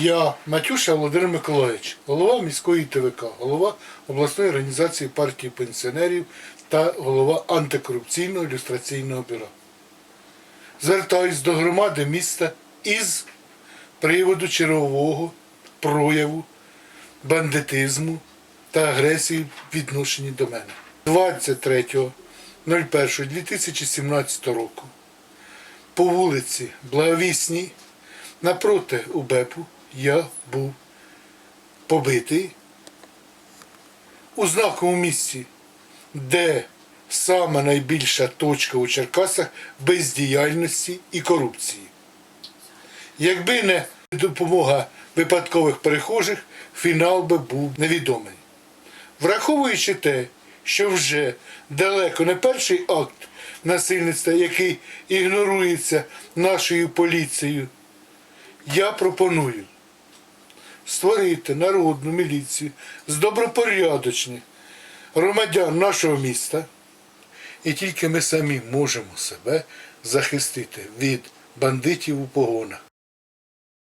Я Матюша Володимир Миколаївич, голова міської ТВК, голова обласної організації партії пенсіонерів та голова антикорупційного ілюстраційного бюро. Звертаюсь до громади міста із приводу чергового прояву бандитизму та агресії в відношенні до мене. 23.01.2017 року по вулиці Благовісній напроти УБЕПу я був побитий у знаковому місці, де саме найбільша точка у Черкасах бездіяльності і корупції. Якби не допомога випадкових перехожих, фінал би був невідомий. Враховуючи те, що вже далеко не перший акт насильництва, який ігнорується нашою поліцією, я пропоную створити народну міліцію з добропорядочних громадян нашого міста, і тільки ми самі можемо себе захистити від бандитів у погонах.